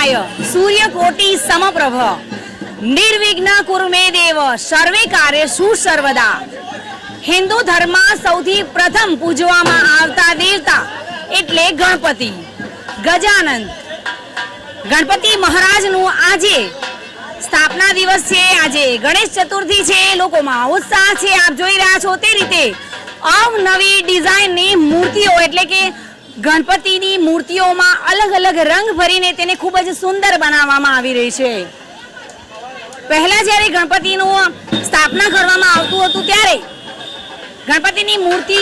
સમપ્રભાય સૂર્યકોટી સમપ્રભ નિર્વિઘ્ન કુરુમે દેવ સર્વે કાર્ય સર્વદા હિન્દુ ધર્મમાં સૌથી પ્રથમ પૂજવામાં આવતા દેવતા એટલે ગણપતિ ગજાનંદ ગણપતિ મહારાજનું આજે સ્થાપના દિવસ છે આજે ગણેશ ચતુર્થી છે લોકોમાં ઉત્સાહ છે। આપ જોઈ રહ્યા છો તે રીતે। અવનવી ડિઝાઇનની મૂર્તિઓ, એટલે કે ગણપતિની મૂર્તિઓમાં અલગ અલગ રંગ ભરીને તેને ખૂબ જ સુંદર બનાવવામાં આવી રહી છે. પહેલા જ્યારે ગણપતિનું સ્થાપના કરવામાં આવતું હતું ત્યારે ગણપતિની મૂર્તિ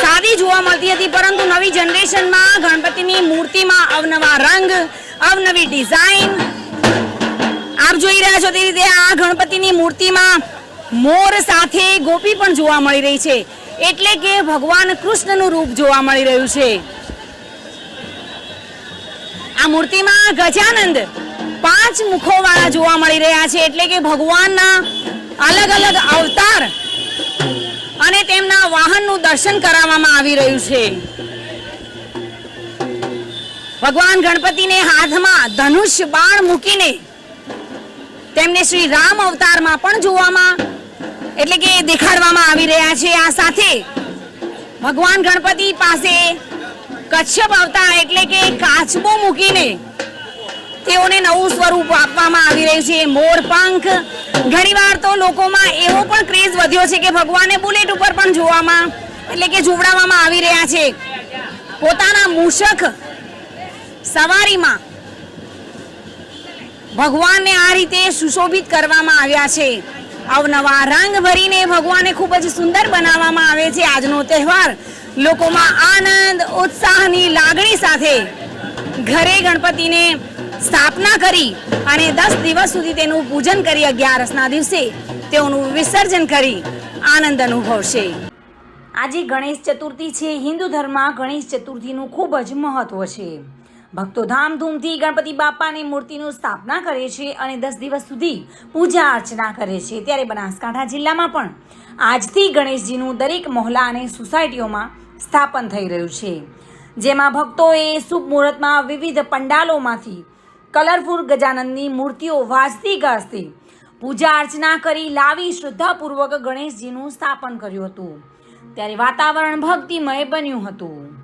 સાદી જોવા મળતી હતી, પરંતુ નવી જનરેશનમાં ગણપતિની મૂર્તિમાં અવનવા રંગ, અવનવી ડિઝાઇન. આપ જોઈ રહ્યા છો તે રીતે આ ગણપતિની મૂર્તિમાં મોર સાથે ગોપી પણ જોવા મળી રહી છે. એટલે કે ભગવાન કૃષ્ણનું રૂપ જોવા મળી રહ્યું છે. આ મૂર્તિમાં ગજાનંદ પાંચ મુખોવાળા જોવા મળી રહ્યા છે. એટલે કે ભગવાનના અલગ અલગ અવતાર અને તેમના વાહનનું દર્શન કરાવવામાં આવી રહ્યું છે. ભગવાન ગણપતિને હાથમાં ધનુષ બાણ મૂકીને તેમને શ્રી રામ અવતારમાં પણ જોવામાં એટલે કે દેખાડવામાં આવી રહ્યા છે આ સાથે. ભગવાન ગણપતિ પાસે કચ્છપ આવતા એટલે કે કાચબો મૂકીને તેઓને નવું સ્વરૂપ આપવામાં આવી રહ્યું છે. મોર પંખ. ઘણીવાર તો લોકોમાં એવો પણ ક્રેઝ વધ્યો છે કે ભગવાનને બુલેટ ઉપર પણ જોવામાં એટલે કે જોવડાવવામાં આવી રહ્યા છે. પોતાના મૂષક સવારીમાં ભગવાનને આ રીતે સુશોભિત કરવામાં આવ્યા છે. અવનવા રંગ ભરીને ભગવાનને ખૂબ જ સુંદર બનાવવામાં આવે છે આજનો તહેવાર. લોકોમાં આનંદ, ઉત્સાહની લાગણી સાથે ઘરે ગણપતિને સ્થાપના કરી અને દસ દિવસ સુધી તેનું પૂજન કરી અગિયારસના દિવસે તેઓનું વિસર્જન કરી આનંદ અનુભવશે. આજે ગણેશ ચતુર્થી છે. હિન્દુ ધર્મમાં ગણેશ ચતુર્થીનું ખૂબ જ મહત્વ છે. ભક્તો ધામધૂમથી ગણપતિ બાપાની મૂર્તિનું સ્થાપના કરે છે અને દસ દિવસ સુધી પૂજા અર્ચના કરે છે. ત્યારે બનાસકાંઠા જિલ્લામાં પણ આજથી ગણેશજીનું દરેક મહોલા અને સોસાયટીઓમાં સ્થાપન થઈ રહ્યું છે. જેમાં ભક્તોએ શુભ મુહૂર્તમાં વિવિધ પંડાલોમાંથી કલરફુલ ગજાનંદની મૂર્તિઓ વાજતી ગાજતી પૂજા અર્ચના કરી લાવી શ્રદ્ધાપૂર્વક ગણેશજીનું સ્થાપન કર્યું હતું. ત્યારે વાતાવરણ ભક્તિમય બન્યું હતું.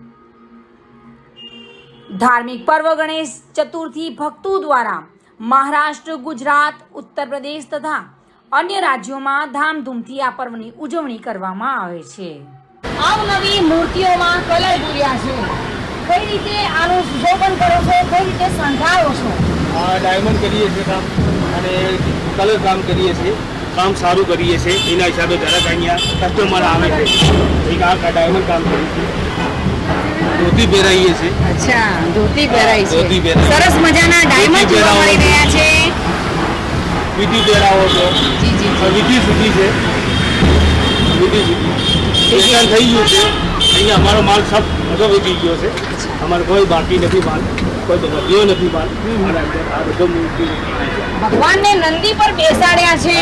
ધાર્મિક પર્વ ગણેશ ચતુર્થી ભક્તો દ્વારા મહારાષ્ટ્ર ગુજરાત ઉત્તર પ્રદેશ તથા અન્ય રાજ્યોમાં ધામધૂમથી આ પર્વની ઉજવણી કરવામાં આવે છે. અવનવી મૂર્તિઓમાં કલર પૂર્યા છે. કઈ રીતે આનું સુશોભન કરો છો? કઈ રીતે શણગારો છો? આ ડાયમંડ કરીએ છીએ કામ અને કલર કામ કરીએ છીએ. કામ સારું કરીએ છીએ. એના હિસાબે જરાક અહીંયા કસ્ટમર આવે છે. એક આ ડાયમંડ કામ કરીએ છીએ. ધોતી પહેરાવીએ છીએ. અચ્છા ધોતી ધોતી પહેરાય. સરસ મજાના ડાયમંડ જોવા મળી રહ્યા છે. વિધિ પહેરાવો છો. જી જી વિધિ સુધી છે. વિધિ સુધી થઈ ગયું છે. અહીંયા અમારો માલ સબ બધો વેચી ગયો છે. અમારે કોઈ બાકી નથી માલ. કોઈ વધ્યો નથી માલ. આ બધો મૂર્તિ ભગવાનને નંદી પર બેસાડ્યા છે.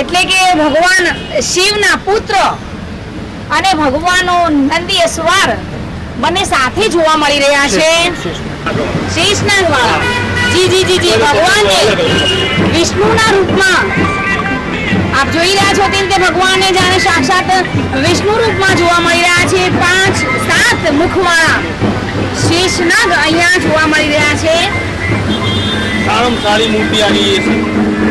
એટલે કે ભગવાન શિવના પુત્ર અને ભગવાનો નંદી અસવાર. બંને સાથે જોવા મળી રહ્યા છે. શેષનાગ વાળા જી જી જી જી ભગવાનને વિષ્ણુના રૂપમાં. આપ જોઈ રહ્યા છો કે ભગવાનને જાણે સાક્ષાત વિષ્ણુ રૂપમાં જોવા મળી રહ્યા છે. પાંચ સાત મુખવાળા શેષનાગ અહીંયા જોવા મળી રહ્યા છે. સારામાં સારી મૂર્તિ આવી છે.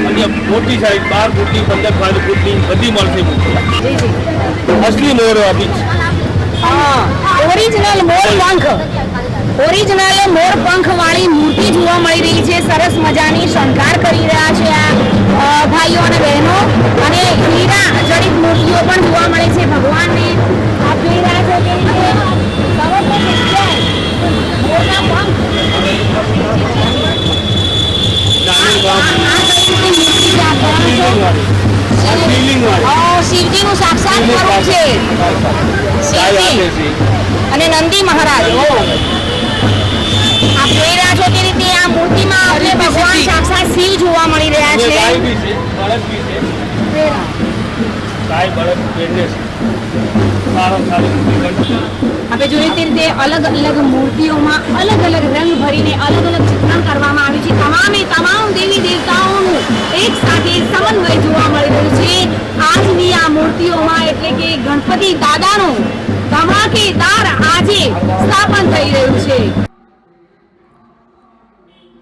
અને મોટી સાઈઝ બાર ફૂટની પંદર બાર ફૂટની બધી મળશે મૂર્તિ. અસલી મોર આપી છે. હા. ઓરિજિનલ મોર પંખ. ઓરિજિનલ મોર પંખ વાળી મૂર્તિ જોવા મળી રહી છે. સરસ મજાની શણગાર કરી રહ્યા છે આ ભાઈઓ અને બહેનો. અને હીરા જડિત મૂર્તિઓ પણ જોવા મળે છે. ભગવાનને આપી રહ્યા છે કે મૂર્તિ જાણો છો? શિવજીનું સાક્ષાત સ્વરૂપ છે. શિવજી. અને નંદી મહારાજ. આપ જોઈ રહ્યા છો તે રીતે આ મૂર્તિમાં આપણે ભગવાન સાક્ષાત શિવ જોવા મળી રહ્યા છે. ગાય આપણે જોઈએ તે રીતે અલગ અલગ મૂર્તિઓમાં અલગ અલગ રંગ ભરીને અલગ અલગ ચિત્રણ કરવામાં આવ્યું છે. તમામે તમામ દેવી દેવતાઓનું એક સાથે સમન્વય જોવા મળી રહ્યું છે. આજની આ મૂર્તિઓમાં એટલે કે ગણપતિ દાદાનું ધમાકેદાર આજે સ્થાપન થઈ રહ્યું છે.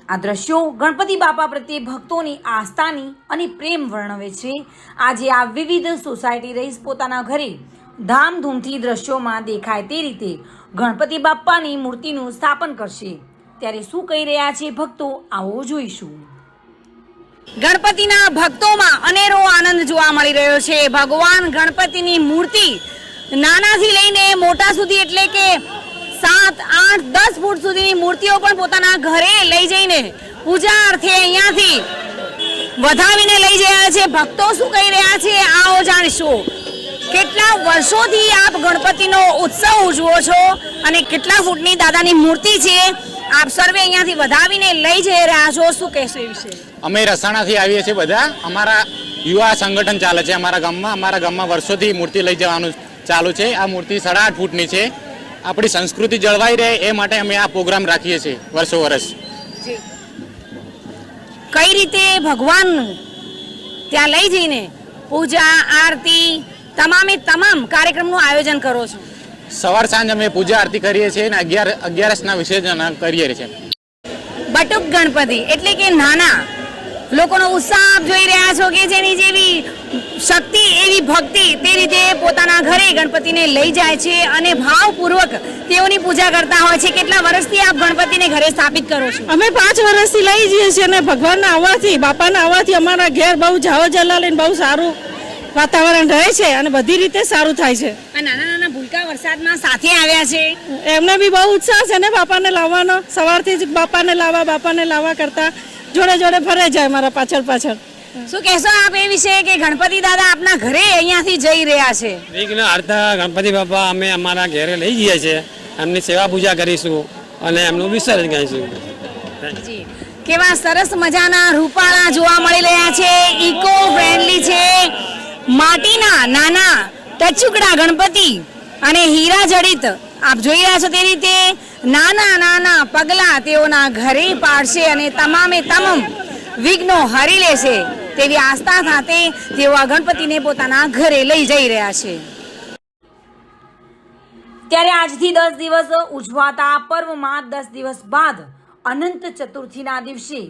આ દ્રશ્યો ગણપતિ બાપા પ્રત્યે ભક્તોની આસ્થાની અને પ્રેમ વર્ણવે છે. આજે આ વિવિધ સોસાયટી રહીશ પોતાના ઘરે ધામધૂમથી દ્રશ્યોમાં દેખાય તે રીતે ગણપતિ બાપ્પાની મૂર્તિનું સ્થાપન કરશે. ત્યારે શું કહી રહ્યા છે ભક્તો, આવો જોઈશું. ગણપતિના ભક્તોમાં અનેરો આનંદ જોવા મળી રહ્યો છે. ભગવાન ગણપતિની મૂર્તિ નાનાથી લઈને મોટા સુધી એટલે કે આઠ, દસ ફૂટ સુધીની મૂર્તિઓ પણ પોતાના ઘરે લઈ જઈને પૂજા અર્થે અહીંયાથી વધાવીને લઈ જયા છે. ભક્તો શું કહી રહ્યા છે? આવો જાણીશું. કેટલા વર્ષોથી આપ ગણપતિનો ઉત્સવ ઉજવો છો અને કેટલા ફૂટની દાદાની મૂર્તિ છે? આપ સર્વે અહીંયાથી વધાવીને લઈ જઈ રહ્યા છો. શું કહેશો એ વિશે? અમે રસાણાથી આવીએ છીએ બધા. અમારા યુવા સંગઠન ચાલે છે અમારા ગામમાં. અમારા ગામમાં વર્ષોથી મૂર્તિ લઈ જવાનું ચાલુ છે. આ મૂર્તિ સાડા આઠ ફૂટની છે. આપણી સંસ્કૃતિ જળવાઈ રહે એ માટે અમે આ પ્રોગ્રામ રાખીએ છીએ વર્ષો વર્ષ કઈ રીતે ભગવાન ત્યાં લઈ જઈને પૂજા આરતી તમામે તમામ કાર્યક્રમનું આયોજન કરો છો? સવાર સાંજ અમે પૂજા આરતી કરીએ છીએ અને અગિયાર અગિયારસના વિસર્જન કરીએ છીએ. બટુક ગણપતિ એટલે કે નાના. લોકોનો ઉત્સાહ આપ જોઈ રહ્યા છો કે જેની જેવી શક્તિ એવી ભક્તિ તે રીતે પોતાના ઘરે ગણપતિને લઈ જાય છે અને ભાવપૂર્વક તેઓની પૂજા કરતા હોય છે. કેટલા વર્ષથી આપ ગણપતિને ઘરે સ્થાપિત કરો છો? અમે પાંચ વર્ષથી લઈ જઈએ છીએ અને ભગવાનના આવવાથી બાપાના આવવાથી અમારા ઘેર બહુ જાવ જલાલીને બહુ સારું વાતાવરણ રહે છે અને બધી રીતે સારું થાય છે. નાના નાના ભૂલકા વરસાદમાં સાથે આવ્યા છે? એમને બી બહુ ઉત્સાહ છે ને બાપાને લાવવાનો. સવારથી જ બાપાને લાવવા બાપાને લાવવા કરતા જોડે જોડે ફરે જાય મારા પાછળ પાછળ. શું કહેશો આપ એ વિશે કે ગણપતિ દાદા આપના ઘરે અહીંયાથી જઈ રહ્યા છે? વિઘ્ન હરતા ગણપતિ બાપા અમે અમારા ઘરે લઈ જઈએ છીએ એમની સેવા પૂજા કરીશું અને એમનું વિસર્જન કરીશું. જી. કેવા સરસ મજાના રૂપાળા જોવા મળી રહ્યા છે. ઇકો ફ્રેન્ડલી છે. માટીના નાના ટચુકડા ગણપતિ અને હીરા જડિત. આપ જોઈ રહ્યા છો તે રીતે નાના નાના પગલા તેઓના ઘરે પાડશે અને તમામે તમામ વિઘ્નો હરી લેશે. તેવી આસ્થા સાથે તેઓ આ ગણપતિને પોતાના ઘરે લઈ જઈ રહ્યા છે. ત્યારે આજથી દસ દિવસ ઉજવાતા પર્વમાં દસ દિવસ બાદ અનંત ચતુર્થીના દિવસે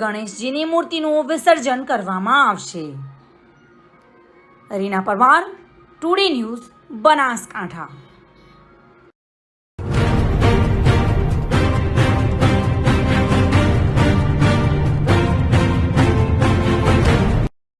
ગણેશજીની મૂર્તિનું વિસર્જન કરવામાં આવશે. Reena Parmar, today news, Banaskantha.